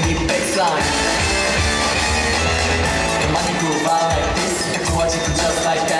giving me. Money grew wild like this, ecological just like that.